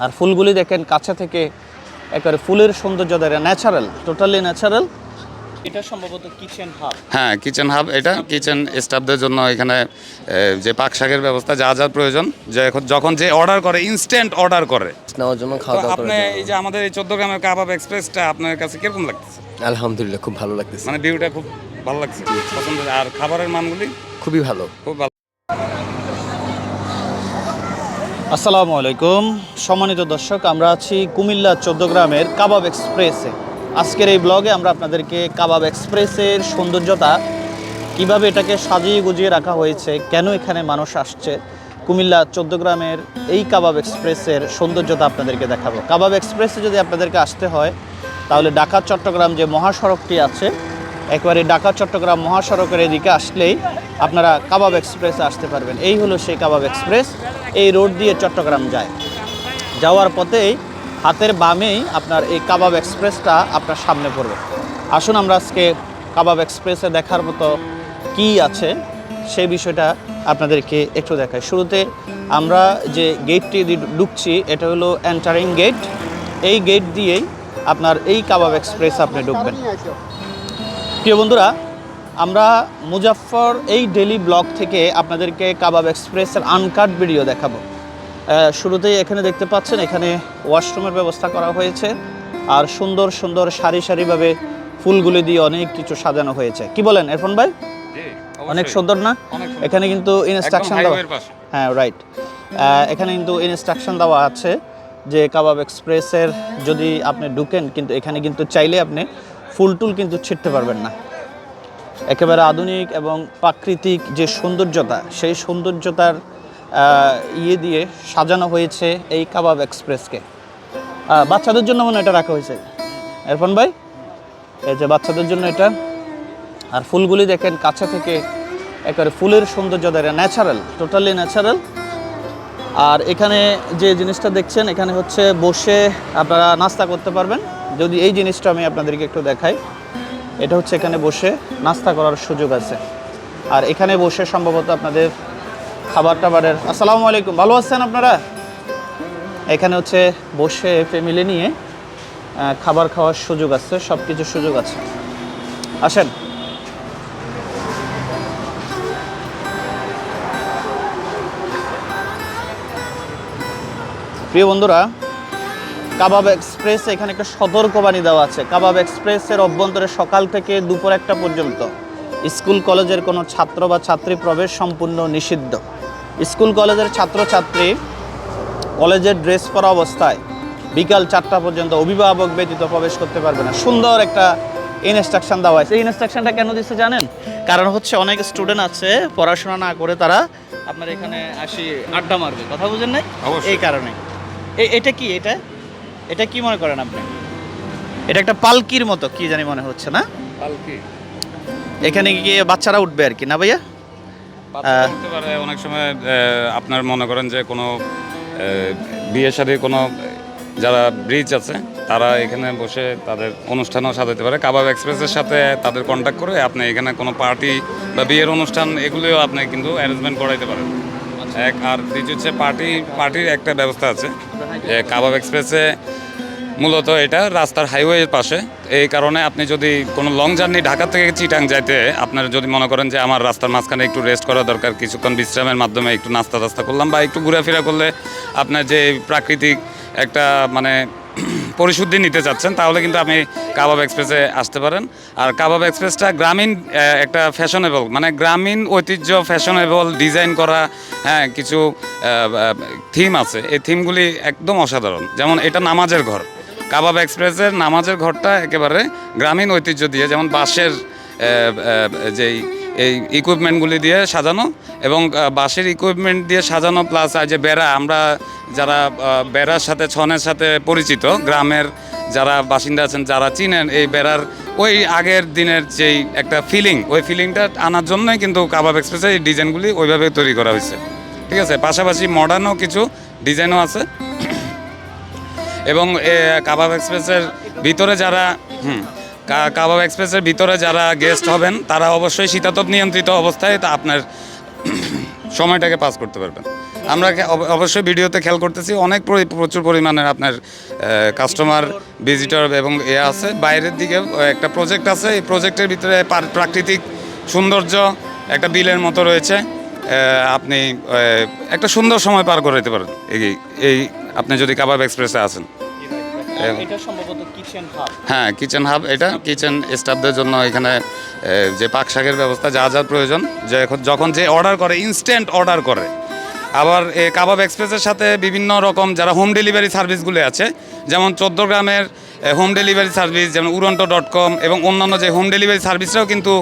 আর ফুলগুলি দেখেন কাছে থেকে একেবারে ফুলের সৌন্দর্য দেয় ন্যাচারাল টোটালি ন্যাচারাল এটা সম্ভবত কিচেন হাব হ্যাঁ কিচেন হাব এটা কিচেন স্টাফদের জন্য এখানে যে পাক শাকের ব্যবস্থা যা যা প্রয়োজন যে এখন- যখন যে অর্ডার করে ইনস্ট্যান্ট অর্ডার করে। নেওয়ার জন্য খাওয়া দাওয়া আপনি এই যে আমাদের এই চোদ্দ গ্রামের কাবাব এক্সপ্রেসটা আপনার কাছে কীরকম লাগতেছে? আলহামদুলিল্লাহ খুব ভালো লাগতেছে। মানে ভিউটা খুব ভালো লাগছে পছন্দ আর খাবারের মানগুলি? খুবই ভালো। খুব ভালো। আসসালামু আলাইকুম। সম্মানিত দর্শক, আমরা আছি কুমিল্লা চোদ্দ গ্রামের কাবাব এক্সপ্রেসে। আজকের এই ব্লগে আমরা আপনাদেরকে কাবাব এক্সপ্রেসের সৌন্দর্যতা, কীভাবে এটাকে সাজিয়ে গুজিয়ে রাখা হয়েছে, কেন এখানে মানুষ আসছে, কুমিল্লা চোদ্দ গ্রামের এই কাবাব এক্সপ্রেসের সৌন্দর্যতা আপনাদেরকে দেখাবো। কাবাব এক্সপ্রেসে যদি আপনাদেরকে আসতে হয়, তাহলে ঢাকা চট্টগ্রাম যে মহাসড়কটি আছে একবারে ঢাকা, চট্টগ্রাম মহাসড়কের এদিকে আসলেই আপনারা কাবাব এক্সপ্রেসে আসতে পারবেন। এই হলো সেই কাবাব এক্সপ্রেস, এই রোড দিয়ে চট্টগ্রাম যায়। যাওয়ার পথেই হাতের বামেই আপনার এই কাবাব এক্সপ্রেসটা আপনার সামনে পড়বে। আসুন আমরা আজকে কাবাব এক্সপ্রেসে দেখার মতো কি আছে, সেই বিষয়টা আপনাদেরকে একটু দেখাই। শুরুতে আমরা যে গেটটি ঢুকছি, এটা হলো এন্টারিং গেট এই গেট দিয়েই আপনার এই কাবাব এক্সপ্রেস আপনি ঢুকবেন। প্রিয় বন্ধুরা আমরা মুজাফফর এই ডেলি ব্লগ থেকে আপনাদেরকে কাবাব এক্সপ্রেসের আনকাট ভিডিও দেখাবো। শুরুতেই এখানে দেখতে পাচ্ছেন এখানে ওয়াশরুমের ব্যবস্থা করা হয়েছে আর সুন্দর সুন্দর সারি সারিভাবে ফুলগুলি দিয়ে অনেক কিছু সাজানো হয়েছে। কি বলেন এরফান ভাই? অনেক সুন্দর না? এখানে কিন্তু ইনস্ট্রাকশন দেওয়া হ্যাঁ রাইট এখানে কিন্তু ইনস্ট্রাকশন দেওয়া আছে যে কাবাব এক্সপ্রেসের যদি আপনি ঢুকেন কিন্তু এখানে কিন্তু চাইলে আপনি ফুল টুল কিন্তু ছিটতে পারবেন না। একেবারে আধুনিক এবং প্রাকৃতিক যে সৌন্দর্যতা, সেই সৌন্দর্যতার ইয়ে দিয়ে সাজানো হয়েছে এই কাবাব এক্সপ্রেসকে। বাচ্চাদের জন্য মনে এটা রাখা হয়েছে। এরফান ভাই, এই যে বাচ্চাদের জন্য এটা। আর ফুলগুলি দেখেন কাছে থেকে একেবারে ফুলের সৌন্দর্য দেয় ন্যাচারাল টোটালি ন্যাচারাল আর এখানে যে জিনিসটা দেখছেন, এখানে হচ্ছে বসে আপনারা নাস্তা করতে পারবেন। যদি এই জিনিসটা আমি আপনাদেরকে একটু দেখাই, এটা হচ্ছে এখানে বসে নাস্তা করার সুযোগ আছে। আর এখানে বসে সম্ভবত আপনাদের খাবার টাবারের আসসালামু আলাইকুম, ভালো আছেন আপনারা? এখানে হচ্ছে বসে ফ্যামিলি নিয়ে খাবার খাওয়ার সুযোগ আছে সব কিছুর সুযোগ আছে। আসেন। প্রিয় বন্ধুরা কাবাব এক্সপ্রেস এখানে একটা সতর্কবাণী দেওয়া আছে। কাবাব এক্সপ্রেসের অভ্যন্তরে সকাল থেকে দুপুর একটা পর্যন্ত। স্কুল কলেজের কোনো ছাত্র বা ছাত্রী প্রবেশ সম্পূর্ণ নিষিদ্ধ। স্কুল কলেজের ছাত্রছাত্রী কলেজের ড্রেস পরা অবস্থায় বিকাল চারটা পর্যন্ত অভিভাবক ব্যতীত প্রবেশ করতে পারবে না। সুন্দর একটা ইনস্ট্রাকশন দেওয়া হয়েছে এই ইনস্ট্রাকশনটা কেন দিচ্ছে জানেন? কারণ হচ্ছে অনেক স্টুডেন্ট আছে পড়াশোনা না করে তারা আপনার এখানে আসি আড্ডা মারবে। কথা বুঝেন নাই? এই কারণে। এ- এটা কি এটা? এটা কি মনে করেন আপনি? এটা একটা পালকির মতো কি জানি মনে হচ্ছে না? পালকি? এখানে গিয়ে বাচ্চারা উঠবে আর কি না ভাইয়া? পারে অনেক সময় আপনার মনে করেন যে কোনো বিয়ে শাদীর কোনো যারা ব্রিজ আছে তারা এখানে বসে তাদের অনুষ্ঠানও সাজাতে পারে। কাবাব এক্সপ্রেসের সাথে তাদের কন্ট্যাক্ট করে আপনি এখানে কোনো পার্টি বা বিয়ের অনুষ্ঠান এগুলিও আপনি কিন্তু অ্যারেঞ্জমেন্ট করাইতে পারেন। এক আর দ্বিতীয় হচ্ছে পার্টি পার্টির একটা ব্যবস্থা আছে। যে কাবাব এক্সপ্রেসে মূলত এটা রাস্তার হাইওয়ের পাশে। এই কারণে আপনি যদি কোনো লং জার্নি ঢাকা থেকে চিটাং যাইতে, আপনার যদি মনে করেন যে আমার রাস্তার মাঝখানে একটু রেস্ট করা দরকার, কিছুক্ষণ বিশ্রামের মাধ্যমে একটু নাস্তা টাস্তা করলাম বা একটু ঘোরাফেরা করলে আপনার যে প্রাকৃতিক একটা মানে পরিশুদ্ধি নিতে চাচ্ছেন, তাহলে কিন্তু আপনি কাবাব এক্সপ্রেসে আসতে পারেন। আর কাবাব এক্সপ্রেসটা গ্রামীণ একটা ফ্যাশনেবল মানে গ্রামীণ ঐতিহ্য ফ্যাশনেবল ডিজাইন করা হ্যাঁ কিছু থিম আছে। এই থিমগুলি একদম অসাধারণ। যেমন এটা নামাজের ঘর। কাবাব এক্সপ্রেসের নামাজের ঘরটা একেবারে গ্রামীণ ঐতিহ্য দিয়ে, যেমন বাঁশের যেই, এই ইকুইপমেন্টগুলি দিয়ে সাজানো এবং বাঁশের ইকুইপমেন্ট দিয়ে সাজানো প্লাস আর যে বেড়া, আমরা যারা বেড়ার সাথে, ছনের সাথে পরিচিত, গ্রামের যারা বাসিন্দা আছেন, যারা চিনেন এই বেড়ার ওই আগের দিনের যেই একটা ফিলিং ওই ফিলিংটা আনার জন্যই কিন্তু কাবাব এক্সপ্রেসের এই ডিজাইনগুলি ওইভাবে তৈরি করা হয়েছে। ঠিক আছে? পাশাপাশি মডার্নও কিছু ডিজাইনও আছে। এবং কাবাব এক্সপ্রেসের ভিতরে যারা, হুম কাবাব এক্সপ্রেসের ভিতরে যারা গেস্ট হবেন, তারা অবশ্যই শীতাতপ নিয়ন্ত্রিত অবস্থায় তা আপনার সময়টাকে পাস করতে পারবেন। আমরা অবশ্যই ভিডিওতে খেয়াল করতেছি, অনেক প্রচুর পরিমাণের আপনার কাস্টমার ভিজিটর এবং এ আছে। বাইরের দিকে একটা প্রজেক্ট আছে, এই প্রজেক্টের ভিতরে পার- প্রাকৃতিক সৌন্দর্য একটা বিলের মতো রয়েছে। আপনি একটা সুন্দর সময় পার করে দিতে পারেন এই এই আপনি যদি কাবাব এক্সপ্রেসে আসেন হ্যাঁ কিচেন হাব এটা। কিচেন স্টাফদের জন্য এখানে যে পাক শাকের ব্যবস্থা যা যা প্রয়োজন যে যখন যে অর্ডার করে ইনস্ট্যান্ট অর্ডার করে। আবার এ কাবাব এক্সপ্রেসের সাথে বিভিন্ন রকম যারা হোম ডেলিভারি সার্ভিসগুলো আছে যেমন চোদ্দ গ্রামের হোম ডেলিভারি সার্ভিস যেমন উড়ন্টো ডট কম এবং অন্যান্য যে হোম ডেলিভারি সার্ভিসরাও কিন্তু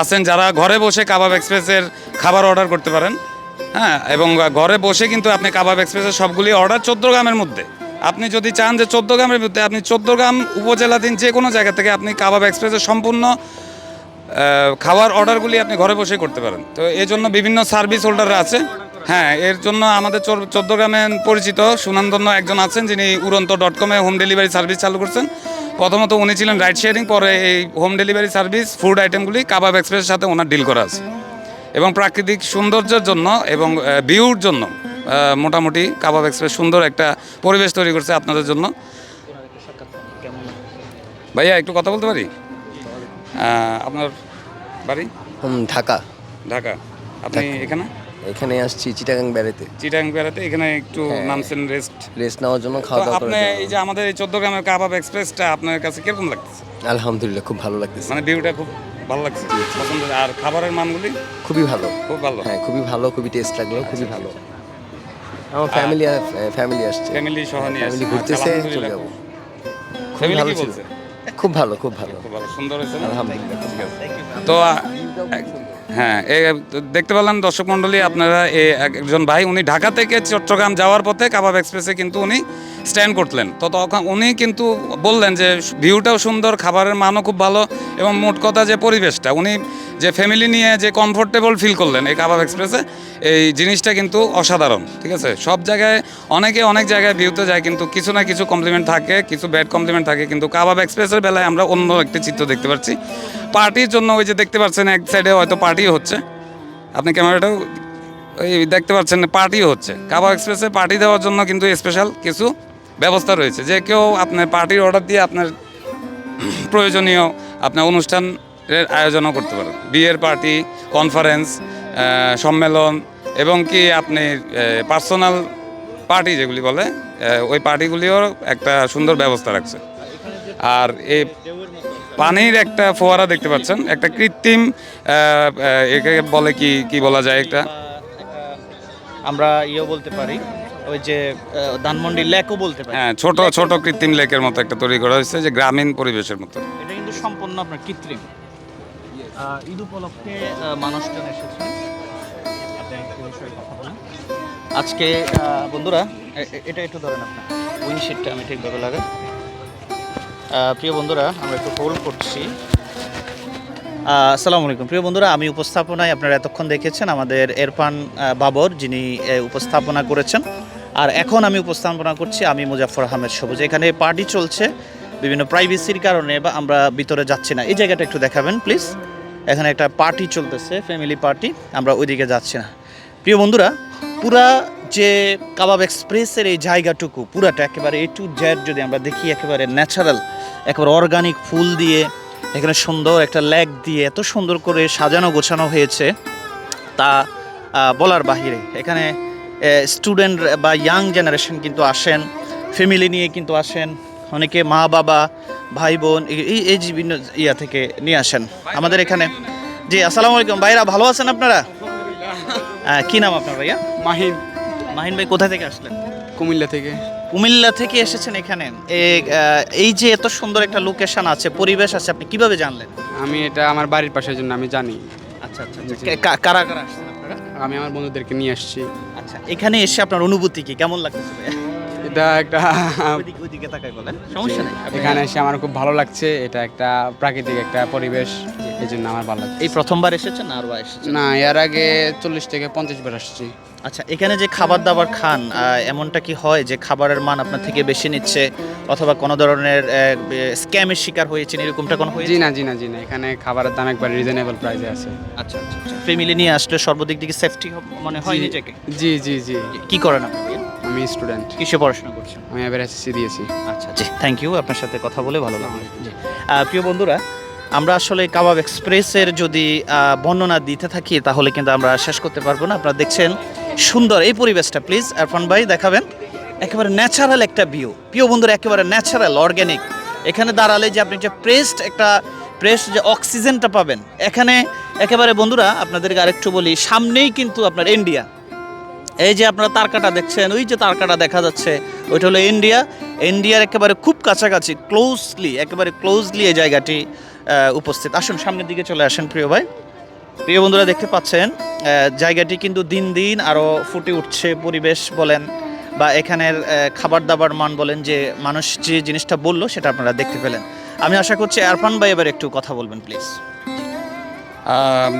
আছেন যারা ঘরে বসে কাবাব এক্সপ্রেসের খাবার অর্ডার করতে পারেন। হ্যাঁ এবং ঘরে বসে কিন্তু আপনি কাবাব এক্সপ্রেসের সবগুলি অর্ডার চোদ্দ গ্রামের মধ্যে। আপনি যদি চান যে চোদ্দ গ্রামের মধ্যে আপনি চোদ্দ গ্রাম উপজেলাধীন যে কোনো জায়গা থেকে আপনি কাবাব এক্সপ্রেসের সম্পূর্ণ খাওয়ার অর্ডারগুলি আপনি ঘরে বসে করতে পারেন। তো এই জন্য বিভিন্ন সার্ভিস হোল্ডাররা আছে। হ্যাঁ এর জন্য আমাদের চোদ্দ গ্রামে পরিচিত সুনামধন্য একজন আছেন যিনি উড়ন্ত ডট কমে হোম ডেলিভারি সার্ভিস চালু করছেন। প্রথমত উনি ছিলেন রাইড শেয়ারিং পরে এই হোম ডেলিভারি সার্ভিস ফুড আইটেমগুলি কাবাব এক্সপ্রেসের সাথে ওনার ডিল করা আছে। এবং প্রাকৃতিক সৌন্দর্যের জন্য এবং ভিউর জন্য মোটামুটি কাবাব এক্সপ্রেস সুন্দর একটা পরিবেশ তৈরি করছে আপনাদের জন্য। ভাইয়া একটু কথা বলতে পারি? আপনার বাড়ি? ঢাকা। ঢাকা। আপনি এখানে? এখানে আসছি চিটাগাং বেড়াতে। চিটাং বেড়াতে এখানে একটু হ্যাঁ। নামছেন রেস্ট রেস্ট নেওয়ার জন্য খাওয়া দাওয়া আপনি এই যে আমাদের এই চোদ্দ গ্রামের কাবাব এক্সপ্রেসটা আপনার কাছে কীরকম লাগতেছে? আলহামদুলিল্লাহ খুব ভালো লাগতেছে। মানে ভিউটা খুব ভালো লাগছে। পছন্দ আর খাবারের মানগুলি? খুবই ভালো। খুব ভালো? হ্যাঁ খুবই ভালো খুবই টেস্ট লাগল খুবই ভালো। আমার আচ্ছা, ফ্যামিলি ফ্যামিলি আসছে। ফ্যামিলি সহ নিয়ে ফ্যামিলি। ঘুরতেছে আচ্ছা, চলে। যাব। খুব ফ্যামিলি ভালো কি ছিল। বলছে? খুব ভালো খুব ভালো। খুব ভালো সুন্দর হয়েছে আলহামদুলিল্লাহ। তো হ্যাঁ এই দেখতে পেলাম দর্শক মণ্ডলী আপনারা এই একজন ভাই উনি ঢাকা থেকে চট্টগ্রাম যাওয়ার পথে কাবাব এক্সপ্রেসে কিন্তু উনি স্ট্যান্ড করলেন। তো তখন উনি কিন্তু বললেন যে, ভিউটাও সুন্দর, খাবারের মানও খুব ভালো এবং মোট কথা যে পরিবেশটা। উনি যে ফ্যামিলি নিয়ে যে কমফোর্টেবল ফিল করলেন এই কাবাব এক্সপ্রেসে এই জিনিসটা কিন্তু অসাধারণ, ঠিক আছে? সব জায়গায়, অনেকে অনেক জায়গায় ভিউতে যায়, কিন্তু কিছু না কিছু কমপ্লিমেন্ট থাকে, কিছু ব্যাড কমপ্লিমেন্ট থাকে, কিন্তু কাবাব এক্সপ্রেসের বেলায় আমরা অন্য একটি চিত্র দেখতে পাচ্ছি। পার্টির জন্য ওই যে দেখতে পাচ্ছেন, এক সাইডে হয়তো পার্টিও হচ্ছে। আপনি ক্যামেরাটাও ওই দেখতে পাচ্ছেন পার্টিও হচ্ছে। কাবাব এক্সপ্রেসে পার্টি দেওয়ার জন্য কিন্তু স্পেশাল কিছু ব্যবস্থা রয়েছে যে কেউ আপনার পার্টির অর্ডার দিয়ে আপনার প্রয়োজনীয় আপনার অনুষ্ঠানের আয়োজনও করতে পারেন। বিয়ের পার্টি কনফারেন্স সম্মেলন এবং কি আপনি পার্সোনাল পার্টি যেগুলি বলে ওই পার্টিগুলিও একটা সুন্দর ব্যবস্থা রাখছে। আর এই পানির একটা ফোয়ারা দেখতে পাচ্ছেন, একটা কৃত্রিম একে বলে কি কি বলা যায় একটা? আমরা ইয়ে বলতে পারি ওই যে ধানমন্ডি লেকও বলতে পারি। হ্যাঁ ছোট ছোট কৃত্রিম লেকের মতো একটা তৈরি করা হয়েছে যে গ্রামীণ পরিবেশের মতো। এটা কিন্তু সম্পূর্ণ আপনার কৃত্রিম। ঈদ উপলক্ষে মানুষজন কথা আজকে বন্ধুরা এটা একটু ধরেন আপনার। উইন্ডশিটটা আমি ঠিকভাবে লাগাই। প্রিয় বন্ধুরা আমরা একটু হোল্ড করছি। আসসালামু আলাইকুম। প্রিয় বন্ধুরা, আমি উপস্থাপনায় আপনারা এতক্ষণ দেখেছেন আমাদের এরফান বাবর, যিনি উপস্থাপনা করেছেন। আর এখন আমি উপস্থাপনা করছি আমি মুজাফর আহমেদ সবুজ। এখানে পার্টি চলছে বিভিন্ন প্রাইভেসির কারণে বা আমরা ভিতরে যাচ্ছি না। এই জায়গাটা একটু দেখাবেন প্লিজ এখানে একটা পার্টি চলতেছে ফ্যামিলি পার্টি আমরা ওইদিকে যাচ্ছি না। প্রিয় বন্ধুরা, পুরা যে কাবাব এক্সপ্রেসের এই জায়গাটুকু, পুরাটা একেবারে এ টু জেড যদি আমরা দেখি, একেবারে ন্যাচারাল একেবারে অর্গানিক ফুল দিয়ে এখানে সুন্দর একটা ল্যাগ দিয়ে এত সুন্দর করে সাজানো গোছানো হয়েছে তা বলার বাহিরে। এখানে স্টুডেন্ট বা ইয়াং জেনারেশন কিন্তু আসেন ফ্যামিলি নিয়ে কিন্তু আসেন অনেকে মা বাবা ভাই বোন এই- এই বিভিন্ন ইয়া থেকে নিয়ে আসেন। আমাদের এখানে জি আসসালামু আলাইকুম। ভাইরা ভালো আছেন আপনারা? কি নাম আপনার ভাইয়া? মাহিন। মাহিন ভাই কোথা থেকে আসলেন? কুমিল্লা থেকে। কুমিল্লা থেকে এসেছেন এখানে। এই যে এত সুন্দর একটা লোকেশন আছে পরিবেশ আছে আপনি কীভাবে জানলেন? আমি এটা আমার বাড়ির পাশের জন্য আমি জানি। আচ্ছা আচ্ছা আচ্ছা। কারা কারা আসছেন আপনারা? আমি আমার বন্ধুদেরকে নিয়ে আসছি। আচ্ছা এখানে এসে আপনার অনুভূতি কি? কেমন লাগতেছে? এটা একটা তাকাই বলেন সমস্যা নেই। এখানে এসে আমার খুব ভালো লাগছে এটা একটা প্রাকৃতিক একটা পরিবেশ। এই জন্য আমার ভালো লাগে এই প্রথমবার এসেছেন না আরও এসেছেন? না এর আগে চল্লিশ থেকে পঞ্চাশ বার আসছি। আচ্ছা এখানে যে খাবার দাবার খান এমনটা কি হয় যে খাবারের মান আপনার থেকে বেশি নিচ্ছে অথবা কোনো ধরনের স্ক্যামের শিকার হয়েছেন এরকমটা কোনো জি হয়েছে না জি না জি না এখানে খাবারের দাম একবার রিজনেবল প্রাইসে আছে। আচ্ছা আচ্ছা ফ্যামিলি নিয়ে আসলে সর্বদিক দিকে সেফটি মানে হয়। নিজেকে? জি জি জি। কি করেন আপনি? আমি স্টুডেন্ট কিসে পড়াশোনা করছেন? আমি এবার এসএসসি দিয়েছি। আচ্ছা জি। থ্যাংক ইউ আপনার সাথে কথা বলে ভালো লাগল। জি। প্রিয় বন্ধুরা আমরা আসলে কাবাব এক্সপ্রেসের যদি বর্ণনা দিতে থাকি, তাহলে কিন্তু আমরা শেষ করতে পারব না। আপনারা দেখছেন সুন্দর এই পরিবেশটা, প্লিজ, আরফান ভাই, দেখাবেন। একেবারে ন্যাচারাল একটা ভিউ প্রিয় বন্ধুরা, একেবারে ন্যাচারাল অর্গ্যানিক এখানে দাঁড়ালে যে আপনি যে প্রেসড একটা প্রেস যে অক্সিজেনটা পাবেন, এখানে একেবারে বন্ধুরা, আপনাদেরকে আরেকটু বলি, সামনেই কিন্তু আপনার ইন্ডিয়া এই যে আপনারা তারকাটা দেখছেন, ওই যে তারকাটা দেখা যাচ্ছে, ওইটা হলো ইন্ডিয়া ইন্ডিয়ার একেবারে খুব কাছাকাছি ক্লোজলি একেবারে ক্লোজলি এই জায়গাটি। উপস্থিত। আসুন, সামনের দিকে চলে আসেন, প্রিয় ভাই। প্রিয় বন্ধুরা, দেখতে পাচ্ছেন জায়গাটি কিন্তু দিন দিন আরও ফুটে উঠছে পরিবেশ বলেন বা এখানের খাবার দাবার মান বলেন, যে মানুষ যে জিনিসটা বলল, সেটা আপনারা দেখতে পেলেন। আমি আশা করছি আরফান ভাই এবার একটু কথা বলবেন, প্লিজ।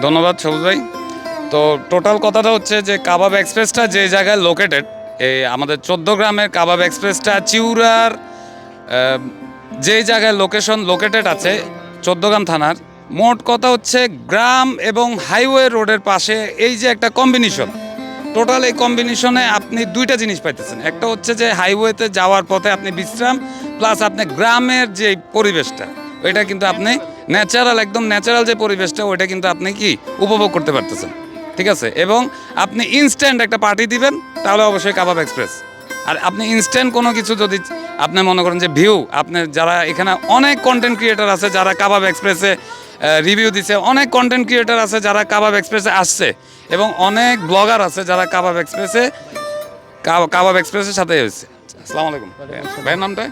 ধন্যবাদ সবুজ ভাই। তো টোটাল কথাটা হচ্ছে যে, কাবাব এক্সপ্রেসটা যে জায়গায় লোকেটেড এই আমাদের চোদ্দ গ্রামের কাবাব এক্সপ্রেসটা, চিউরার যে জায়গায় লোকেশন লোকেটেড আছে চোদ্দগ্রাম থানার। মোট কথা হচ্ছে গ্রাম এবং হাইওয়ে রোডের পাশে এই যে একটা কম্বিনেশন। টোটাল এই কম্বিনেশনে আপনি দুইটা জিনিস পাইতেছেন। একটা হচ্ছে যে হাইওয়েতে যাওয়ার পথে আপনি বিশ্রাম, প্লাস আপনি গ্রামের যে পরিবেশটা, ওইটা কিন্তু আপনি ন্যাচারাল, একদম ন্যাচারাল যে পরিবেশটা, ওইটা কিন্তু আপনি কি উপভোগ করতে পারতেছেন। ঠিক আছে? এবং আপনি ইনস্ট্যান্ট একটা পার্টি দিবেন, তাহলে অবশ্যই কাবাব এক্সপ্রেস। আর আপনি ইনস্ট্যান্ট কোনো কিছু যদি আপনি মনে করেন যে ভিউ আপনি যারা এখানে অনেক কন্টেন্ট ক্রিয়েটার আছে যারা কাবাব এক্সপ্রেসে রিভিউ দিছে অনেক কন্টেন্ট ক্রিয়েটার আছে যারা কাবাব এক্সপ্রেসে আসছে এবং অনেক ব্লগার আছে যারা কাবাব এক্সপ্রেসে কাব- কাবাব এক্সপ্রেসের সাথে হয়েছে। আসসালামু আলাইকুম। ভাইয়ের নামটা?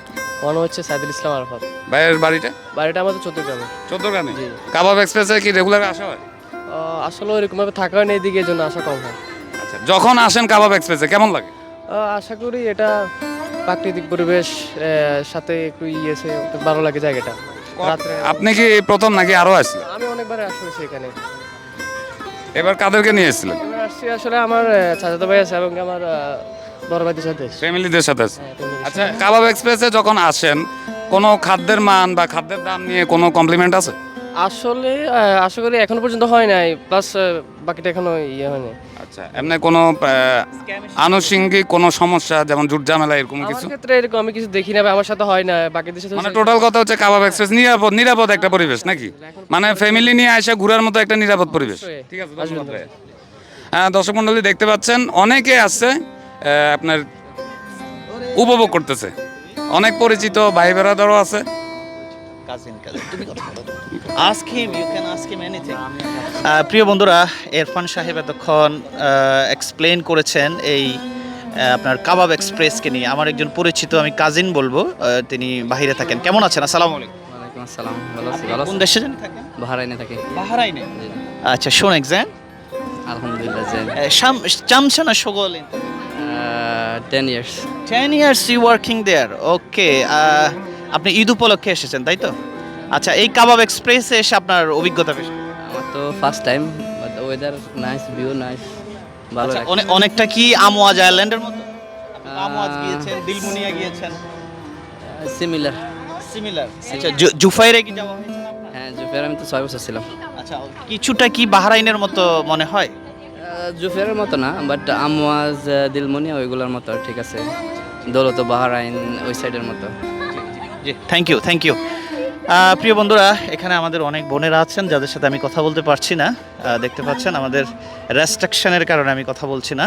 মনে হচ্ছে সাইদুল ইসলাম আরফাত। ভাইয়ের বাড়িটা? বাড়িটা আমাদের চোদ্দ গ্রামে চোদ্দ গ্রামে কাবাব এক্সপ্রেসে কি রেগুলার আসা হয়? আসলে ওইরকমভাবে থাকা হয় না এদিকে এই জন্য আসা কম হয়। আচ্ছা যখন আসেন কাবাব এক্সপ্রেসে কেমন লাগে? আশা করি এটা প্রাকৃতিক পরিবেশ সাথে একটু ইয়েছে ভালো লাগে জায়গাটা। রাত্রে আপনি কি প্রথম নাকি আরও আসছিলেন আমি অনেকবার আসছি এখানে এবার কাদেরকে নিয়ে এসেছিলেন? এবার আসছি আসলে আমার চাচাতো ভাই আছে এবং আমার বড় ভাইদের সাথে। ফ্যামিলিদের সাথে আছে? হ্যাঁ, আচ্ছা কাবাব এক্সপ্রেসে যখন আসেন কোনো খাদ্যের মান বা খাদ্যের দাম নিয়ে কোনো কমপ্লিমেন্ট আছে? আসলে আশা করি এখনও পর্যন্ত হয় নাই প্লাস বাকিটা এখনও ইয়ে হয়নি। আচ্ছা এমনি কোনো আনুষঙ্গিক কোনো সমস্যা যেমন জুট ঝামেলা এরকম কিছু? ক্ষেত্রে এরকম আমি কিছু দেখি না আমার সাথে হয় না বাকিদের সাথে মানে টোটাল কথা হচ্ছে কাবাব এক্সপ্রেস নিরাপদ নিরাপদ একটা পরিবেশ নাকি? মানে ফ্যামিলি নিয়ে আসে ঘোরার মতো একটা নিরাপদ পরিবেশ। ঠিক আছে হ্যাঁ দর্শক মন্ডলী দেখতে পাচ্ছেন অনেকে আহ, আপনার উপভোগ করতেছে। অনেক পরিচিত ভাই বেড়াদারও আছে। কাজিন কাজিন তুমি কথা বলো। Ask him you can ask him anything প্রিয় বন্ধুরা ইরফান সাহেব এতক্ষণ এক্সপ্লেন করেছেন এই আপনার কাবাব এক্সপ্রেসকে নিয়ে। আমার একজন পরিচিত আমি কাজিন বলব তিনি বাইরে থাকেন। কেমন আছেন? আসসালামু আলাইকুম। আসসালাম। ভালো আছি আপনি ভালো কোন দেশে জানি থাকেন? বাহারাইনে থাকি। বাহারাইনে? আচ্ছা শোন এক্সাম আলহামদুলিল্লাহ যে চামছানা শগল ten years 10 years you working there okay আপনি ঈদ উপলক্ষে এসেছেন তাই তো? আচ্ছা এই কাবাব এক্সপ্রেসে এসে আপনার অভিজ্ঞতা বেশি। আমার তো first time but weather nice view nice ভালো আচ্ছা, অনে- অনেকটা কি আমোয়াজ আইল্যান্ডের মতো? আমোয়াজ গিয়েছেন দিলমুনিয়া গিয়েছেন? সিমিলার সিমিলার আচ্ছা জুফাইরে কি যাওয়া হয়েছে হ্যাঁ জুফের আমি তো ছয় বছর ছিলাম। আচ্ছা কিছুটা কি বাহরাইনের মতো মনে হয়? জুফের মতো না বাট আমওয়াজ দিলমনিয়া ওইগুলোর মতো ঠিক আছে। দৌলত বাহারাইন ওই সাইডের মতো। জি থ্যাংক ইউ থ্যাংক ইউ প্রিয় বন্ধুরা, এখানে আমাদের অনেক বোনেরা আছেন যাদের সাথে আমি কথা বলতে পারছি না। দেখতে পাচ্ছেন আমাদের রেস্ট্রিকশনের কারণে আমি কথা বলছি না।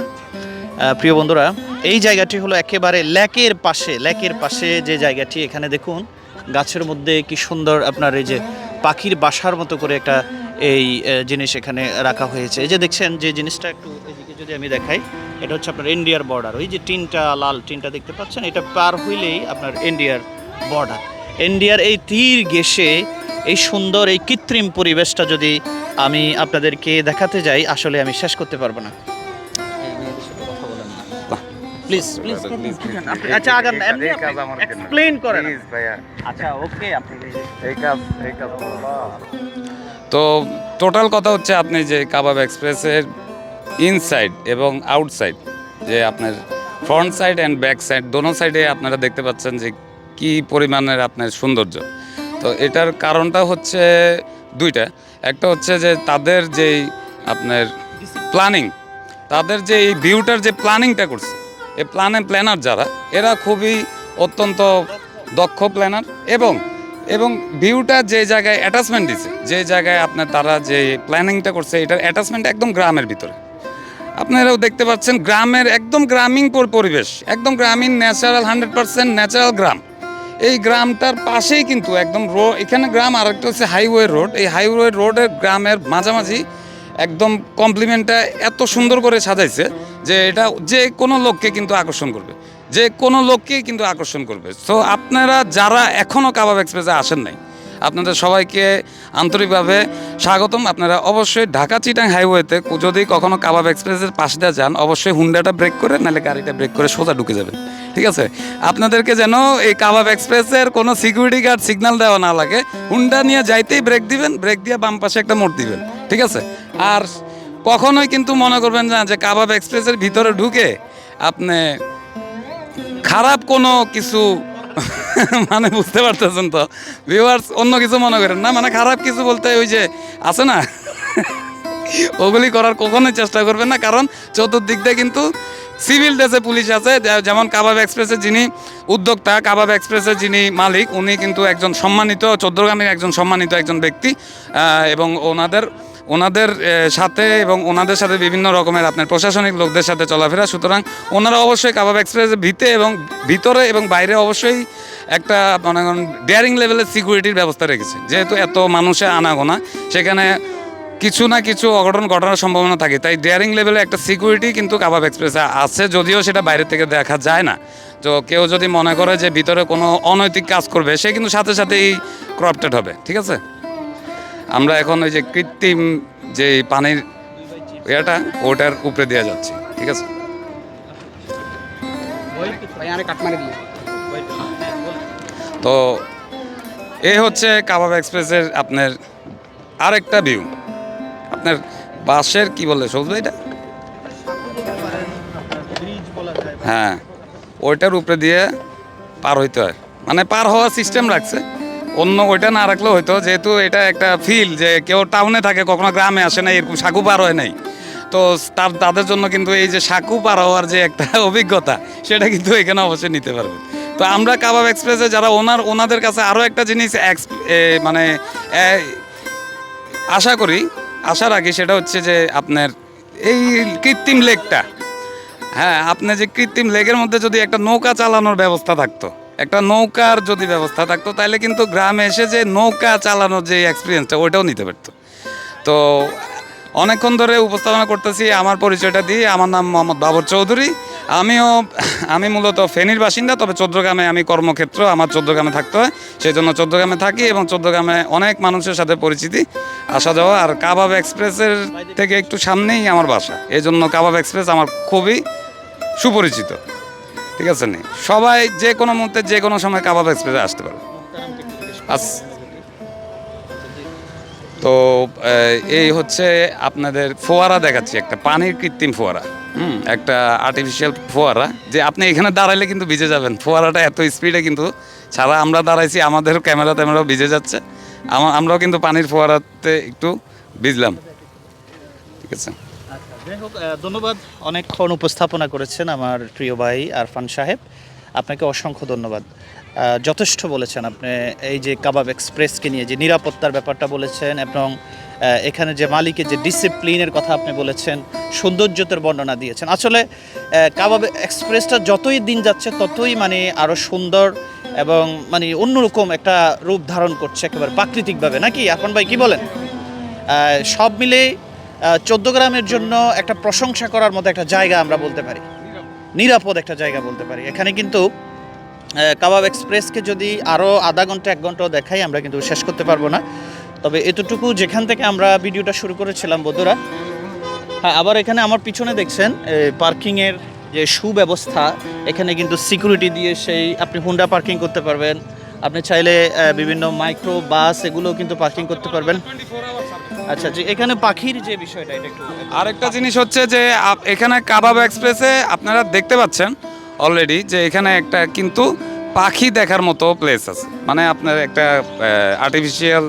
প্রিয় বন্ধুরা, এই জায়গাটি হলো একেবারে ল্যাকের পাশে ল্যাকের পাশে যে জায়গাটি, এখানে দেখুন গাছের মধ্যে কি সুন্দর আপনার এই যে পাখির বাসার মতো করে একটা এই জিনিস এখানে রাখা হয়েছে। এই যে দেখছেন, যে জিনিসটা একটু এদিকে যদি আমি দেখাই, এটা হচ্ছে আপনার ইন্ডিয়ার বর্ডার ওই যে টিনটা লাল টিনটা দেখতে পাচ্ছেন? এটা পার হইলেই আপনার ইন্ডিয়ার বর্ডার ইন্ডিয়ার এই তীর ঘেসে এই সুন্দর এই কৃত্রিম পরিবেশটা যদি আমি আপনাদেরকে দেখাতে যাই আসলে আমি শেষ করতে পারব না। প্লিজ প্লিজ আচ্ছা আগান এমনি এক্সপ্লেন করেন। আচ্ছা ওকে আপনি তো টোটাল কথা হচ্ছে আপনি যে কাবাব এক্সপ্রেসের ইনসাইড এবং আউটসাইড যে আপনার front side and back side দোনো সাইডে আপনারা দেখতে পাচ্ছেন যে কি পরিমাণের আপনার সৌন্দর্য? তো এটার কারণটা হচ্ছে দুইটা। একটা হচ্ছে যে তাদের যেই আপনার প্ল্যানিং তাদের যে এই ভিউটার যে প্ল্যানিংটা করছে, এই প্ল্যানে প্ল্যানার যারা, এরা খুবই অত্যন্ত দক্ষ প্ল্যানার এবং এবং ভিউটা যে জায়গায় অ্যাটাচমেন্ট দিছে, যে জায়গায় আপনার তারা যে প্ল্যানিংটা করছে, এটার অ্যাটাচমেন্ট একদম গ্রামের ভিতরে। আপনারাও দেখতে পাচ্ছেন, গ্রামের একদম গ্রামীণ পরিবেশ, একদম গ্রামীণ ন্যাচারাল হান্ড্রেড পার্সেন্ট ন্যাচারাল গ্রাম এই গ্রামটার পাশেই কিন্তু একদম রো এখানে গ্রাম আর একটা হচ্ছে হাইওয়ে রোড এই হাইওয়ে রোডের গ্রামের মাঝামাঝি একদম কমপ্লিমেন্টটা এত সুন্দর করে সাজাইছে যে এটা যে কোনো লোককে কিন্তু আকর্ষণ করবে। যে কোনো লোককেই কিন্তু আকর্ষণ করবে। সো আপনারা যারা এখনও কাবাব এক্সপ্রেসে আসেন নাই আপনাদের সবাইকে আন্তরিকভাবে স্বাগতম। আপনারা অবশ্যই ঢাকা চিটাং হাইওয়েতে যদি কখনো কাবাব এক্সপ্রেসের পাশে দিয়ে যান, অবশ্যই হুন্ডাটা ব্রেক করে, নাহলে গাড়িটা ব্রেক করে সোজা ঢুকে যাবেন। ঠিক আছে? আপনাদেরকে যেন এই কাবাব এক্সপ্রেসের কোনো সিকিউরিটি গার্ড সিগন্যাল দেওয়া না লাগে। হুন্ডা নিয়ে যাইতেই ব্রেক দিবেন, ব্রেক দিয়ে বাম পাশে একটা মোড় দিবেন। ঠিক আছে? আর কখনোই কিন্তু মনে করবেন না যে কাবাব এক্সপ্রেসের ভিতরে ঢুকে আপনি খারাপ কোনো কিছু মানে বুঝতে পারতেছেন তো? ভিউয়ার্স অন্য কিছু মনে করেন না? মানে খারাপ কিছু বলতে ওই যে আছে না? ওগুলি করার কখনোই চেষ্টা করবেন না, কারণ চতুর্দিক দিয়ে কিন্তু সিভিল ড্রেসে পুলিশ আছে। যেমন কাবাব এক্সপ্রেসের যিনি উদ্যোক্তা, কাবাব এক্সপ্রেসের যিনি মালিক, উনি কিন্তু একজন সম্মানিত, চৌদ্দগ্রামের একজন সম্মানিত একজন ব্যক্তি এবং ওনাদের ওনাদের সাথে এবং ওনাদের সাথে বিভিন্ন রকমের আপনার প্রশাসনিক লোকদের সাথে চলাফেরা। সুতরাং ওনারা অবশ্যই কাবাব এক্সপ্রেসের ভিতে এবং ভিতরে এবং বাইরে অবশ্যই একটা, মনে করেন ডেয়ারিং লেভেলের সিকিউরিটির ব্যবস্থা রেখেছে। যেহেতু এত মানুষের আনাগোনা, সেখানে কিছু না কিছু অঘটন ঘটানোর সম্ভাবনা থাকে। তাই ডেয়ারিং লেভেলে একটা সিকিউরিটি কিন্তু কাবাব এক্সপ্রেসে আছে, যদিও সেটা বাইরে থেকে দেখা যায় না। তো কেউ যদি মনে করে যে ভিতরে কোনো অনৈতিক কাজ করবে, সে কিন্তু সাথে সাথেই ক্রপটেড হবে, ঠিক আছে? আমরা এখন ওই যে কৃত্রিম যে পানির ইয়েটা, ওটার উপরে দেওয়া যাচ্ছে, ঠিক আছে? তো এ হচ্ছে কাবাব এক্সপ্রেসের আপনার আরেকটা ভিউ। আপনার বাসের কি বলে, সবুজ এটা? হ্যাঁ ওইটার উপরে দিয়ে পার হইতে হয়। মানে পার হওয়ার সিস্টেম রাখছে। অন্য ওইটা না রাখলেও হয়তো যেহেতু এটা একটা ফিল যে কেউ টাউনে থাকে, কখনো গ্রামে আসে না, এরকম সাঁকু পার হয় নাই। তো তার তাদের জন্য কিন্তু এই যে সাঁকু পার হওয়ার যে একটা অভিজ্ঞতা, সেটা কিন্তু এখানে অবশ্যই নিতে পারবে। তো আমরা কাবাব এক্সপ্রেসে যারা ওনার, ওনাদের কাছে আরও একটা জিনিস মানে আশা করি, আশা রাখি সেটা হচ্ছে যে আপনার এই কৃত্রিম লেকটা হ্যাঁ আপনি যে কৃত্রিম লেকের মধ্যে যদি একটা নৌকা চালানোর ব্যবস্থা থাকতো, একটা নৌকার যদি ব্যবস্থা থাকতো, তাহলে কিন্তু গ্রামে এসে যে নৌকা চালানোর যে এক্সপিরিয়েন্সটা ওইটাও নিতে পারতো। তো অনেকক্ষণ ধরে উপস্থাপনা করতেছি, আমার পরিচয়টা দিয়ে আমার নাম মোহাম্মদ বাবর চৌধুরী। আমিও, আমি মূলত ফেনীর বাসিন্দা, তবে চোদ্দগ্রামে আমি কর্মক্ষেত্র, আমার চোদ্দগ্রামে থাকতে হয়। সেই জন্য চোদ্দগ্রামে থাকি এবং চোদ্দগ্রামে অনেক মানুষের সাথে পরিচিতি, আসা যাওয়া। আর কাবাব এক্সপ্রেসের থেকে একটু সামনেই আমার বাসা। এই জন্য কাবাব এক্সপ্রেস আমার খুবই সুপরিচিত। ঠিক আছে নি? সবাই যে কোনো মুহূর্তে যে কোনো সময় কাবাব এক্সপ্রেসে আসতে পারে আস তো এই হচ্ছে আপনাদের ফোয়ারা দেখাচ্ছি একটা, পানির কৃত্রিম ফোয়ারা, হুম, একটা আর্টিফিশিয়াল ফোয়ারা, যে আপনি এখানে দাঁড়াইলে কিন্তু ভিজে যাবেন। ফোয়ারাটা এত স্পিডে কিন্তু ছাড়া আমরা দাঁড়াইছি, আমাদের ক্যামেরা ট্যামেরাও ভিজে যাচ্ছে। আমা- আমরাও কিন্তু পানির ফোয়ারাতে একটু ভিজলাম। ঠিক আছে? যাই ধন্যবাদ অনেকক্ষণ উপস্থাপনা করেছেন আমার প্রিয় ভাই আরফান সাহেব। আপনাকে অসংখ্য ধন্যবাদ। যথেষ্ট বলেছেন আপনি। এই যে কাবাব এক্সপ্রেসকে নিয়ে যে নিরাপত্তার ব্যাপারটা বলেছেন এবং এখানে যে মালিকের যে ডিসিপ্লিনের কথা আপনি বলেছেন, সৌন্দর্যতার বর্ণনা দিয়েছেন। আসলে কাবাব এক্সপ্রেসটা যতই দিন যাচ্ছে, ততই মানে আরও সুন্দর এবং মানে অন্যরকম একটা রূপ ধারণ করছে একেবারে প্রাকৃতিকভাবে। নাকি? আরফান ভাই, কি বলেন? সব মিলে চোদ্দ গ্রামের জন্য একটা প্রশংসা করার মতো একটা জায়গা আমরা বলতে পারি। নিরাপদ একটা জায়গা বলতে পারি। এখানে কিন্তু কাবাব এক্সপ্রেসকে যদি আরও আধা ঘণ্টা, এক ঘন্টাও দেখাই, আমরা কিন্তু শেষ করতে পারব না। তবে এতটুকু যেখান থেকে আমরা ভিডিওটা শুরু করেছিলাম, বন্ধুরা। হ্যাঁ আবার এখানে আমার পিছনে দেখছেন পার্কিংয়ের যে সুব্যবস্থা, এখানে কিন্তু সিকিউরিটি দিয়ে সেই আপনি হুন্ডা পার্কিং করতে পারবেন। আপনি চাইলে বিভিন্ন মাইক্রো বাস এগুলো কিন্তু পার্কিং করতে পারবেন। আচ্ছা যে এখানে পাখির যে বিষয়টা, এটা একটু আরেকটা জিনিস হচ্ছে যে এখানে কাবাব এক্সপ্রেসে আপনারা দেখতে পাচ্ছেন অলরেডি যে এখানে একটা কিন্তু পাখি দেখার মতো প্লেস আছে। মানে আপনার একটা আর্টিফিশিয়াল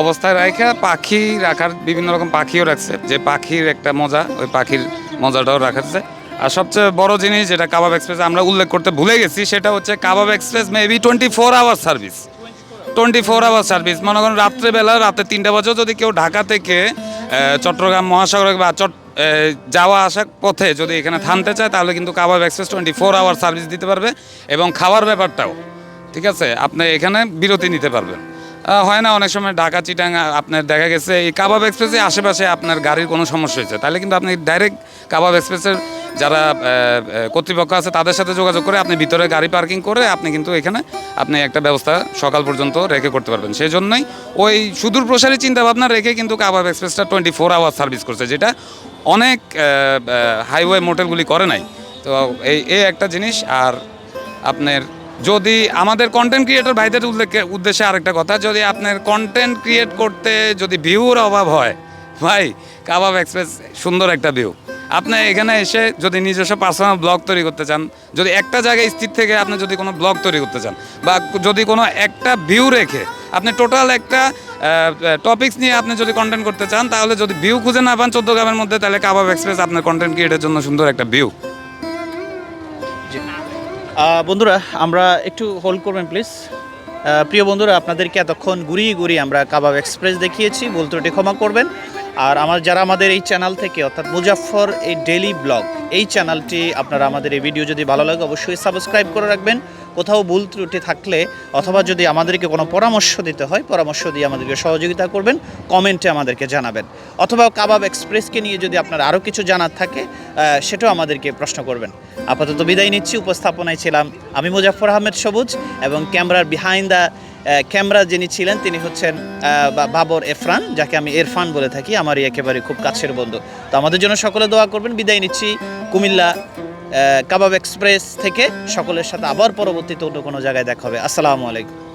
অবস্থায় রাখা পাখি রাখার বিভিন্ন রকম পাখিও রাখছে। যে পাখির একটা মজা, ওই পাখির মজাটাও রাখাচ্ছে। আর সবচেয়ে বড় জিনিস যেটা কাবাব এক্সপ্রেস আমরা উল্লেখ করতে ভুলে গেছি, সেটা হচ্ছে Kabab Express maybe twenty four hour service twenty four hour service. মনে করেন রাত্রেবেলা, রাতে তিনটা বছর যদি কেউ ঢাকা থেকে চট্টগ্রাম মহাসাগর বা চট যাওয়া আসার পথে যদি এখানে থামতে চায়, তাহলে কিন্তু Kabab Express twenty four hour service দিতে পারবে এবং খাওয়ার ব্যাপারটাও, ঠিক আছে? আপনি এখানে বিরতি নিতে পারবেন। হয় না, অনেক সময় ঢাকা, চিটাং আপনার দেখা গেছে, এই কাবাব এক্সপ্রেসে আশেপাশে আপনার গাড়ির কোনো সমস্যা হয়েছে। তাহলে কিন্তু আপনি ডাইরেক্ট কাবাব এক্সপ্রেসের যারা কর্তৃপক্ষ আছে, তাদের সাথে যোগাযোগ করে আপনি ভিতরে গাড়ি পার্কিং করে আপনি কিন্তু এখানে আপনি একটা ব্যবস্থা সকাল পর্যন্ত রেখে করতে পারবেন। সেই জন্যই ওই সুদূর প্রসারী চিন্তা ভাবনা রেখে কিন্তু কাবাব এক্সপ্রেসটা টোয়েন্টি ফোর আওয়ার সার্ভিস করছে, যেটা অনেক হাইওয়ে মোটেলগুলি করে নাই। তো এই এই একটা জিনিস, আর আপনার যদি আমাদের কন্টেন্ট ক্রিয়েটর ভাইদের উদ্দেশ্যে আরেকটা কথা, যদি আপনার কন্টেন্ট ক্রিয়েট করতে যদি ভিউর অভাব হয়, ভাই কাবাব এক্সপ্রেস সুন্দর একটা ভিউ আপনি এখানে এসে যদি নিজস্ব পার্সোনাল ব্লগ তৈরি করতে চান, যদি একটা জায়গায় স্থির থেকে আপনি যদি কোনো ব্লগ তৈরি করতে চান, বা যদি কোনো একটা ভিউ রেখে আপনি টোটাল একটা টপিকস নিয়ে আপনি যদি কন্টেন্ট করতে চান, তাহলে যদি ভিউ খুঁজে না পান চোদ্দ গ্রামের মধ্যে, তাহলে কাবাব এক্সপ্রেস আপনার কন্টেন্ট ক্রিয়েটের জন্য সুন্দর একটা ভিউ বন্ধুরা, আমরা একটু হোল্ড করবেন প্লিজ প্রিয় বন্ধুরা, আপনাদেরকে এতক্ষণ ঘুরিয়ে ঘুরিয়ে আমরা কাবাব এক্সপ্রেস দেখিয়েছি বলতে ওটি ক্ষমা করবেন। আর আমার যারা আমাদের এই চ্যানেল থেকে, অর্থাৎ মুজাফর এই ডেলি ব্লগ এই চ্যানেলটি আপনারা আমাদের এই ভিডিও যদি ভালো লাগে, অবশ্যই সাবস্ক্রাইব করে রাখবেন। কোথাও ভুল ত্রুটি থাকলে অথবা যদি আমাদেরকে কোনো পরামর্শ দিতে হয়, পরামর্শ দিয়ে আমাদেরকে সহযোগিতা করবেন, কমেন্টে আমাদেরকে জানাবেন। অথবা কাবাব এক্সপ্রেসকে নিয়ে যদি আপনার আরও কিছু জানার থাকে সেটাও আমাদেরকে প্রশ্ন করবেন। আপাতত বিদায় নিচ্ছি, উপস্থাপনায় ছিলাম আমি মুজাফর আহমেদ সবুজ এবং ক্যামেরার বিহাইন্ড দ্য ক্যামেরা যিনি ছিলেন, তিনি হচ্ছেন বাবর এফরান, যাকে আমি এরফান বলে থাকি, আমারই একেবারে খুব কাছের বন্ধু। তো আমাদের জন্য সকলে দোয়া করবেন। বিদায় নিচ্ছি, কুমিল্লা কাবাব এক্সপ্রেস থেকে সকলের সাথে আবার পরবর্তীতে অন্য কোনো জায়গায় দেখা হবে। আসসালামু আলাইকুম।